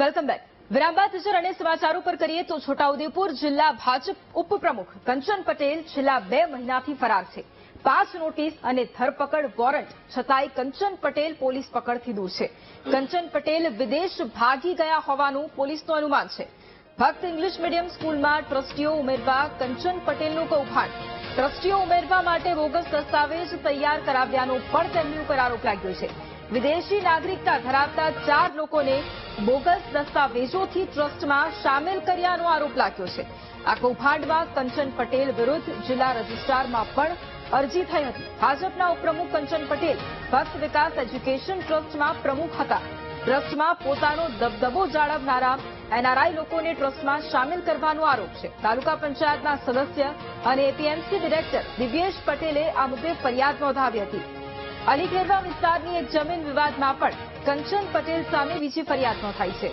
Welcome back. વિરામ નજર અને સમાચારો પર કરીએ તો છોટાઉદેપુર જિલ્લા ભાજપ ઉપપ્રમુખ કંચન પટેલ છેલ્લા બે મહિનાથી ફરાર છે. પાંચ નોટિસ અને ધરપકડ વોરંટ છતાંય કંચન પટેલ પોલીસ પકડથી દૂર છે. કંચન પટેલ વિદેશ ભાગી ગયા હોવાનું પોલીસનું અનુમાન છે. ભક્ત ઇંગ્લિશ મીડિયમ સ્કૂલમાં ટ્રસ્ટીઓ ઉમેરવા કંચન પટેલનું કૌભાંડ ટ્રસ્ટીઓ ઉમેરવા માટે બોગસ દસ્તાવેજ તૈયાર કરાવ્યાનો પણ તેમની ઉપર આરોપ લાગ્યો છે. વિદેશી નાગરિકતા ધરાવતા ચાર લોકોને બોગસ દસ્તાવેજોથી ટ્રસ્ટમાં સામેલ કર્યાનો આરોપ લાગ્યો છે. આ કૌભાંડમાં કંચન પટેલ વિરુદ્ધ જિલ્લા રજિસ્ટ્રારમાં પણ અરજી થઈ હતી. ભાજપના ઉપપ્રમુખ કંચન પટેલ ભક્ત વિકાસ એજ્યુકેશન ટ્રસ્ટમાં પ્રમુખ હતા. ટ્રસ્ટમાં પોતાનો દબદબો જાળવનારા એનઆરઆઈ લોકોને ટ્રસ્ટમાં સામેલ કરવાનો આરોપ છે. તાલુકા પંચાયતના સદસ્ય અને એપીએમસી ડિરેક્ટર દિવ્યેશ પટેલે આ મુદ્દે ફરિયાદ નોંધાવી હતી. અલીખેરવા વિસ્તારની એક જમીન વિવાદમાં પણ કંચન પટેલ સામે બીજી ફરિયાદ નોંધાઈ છે.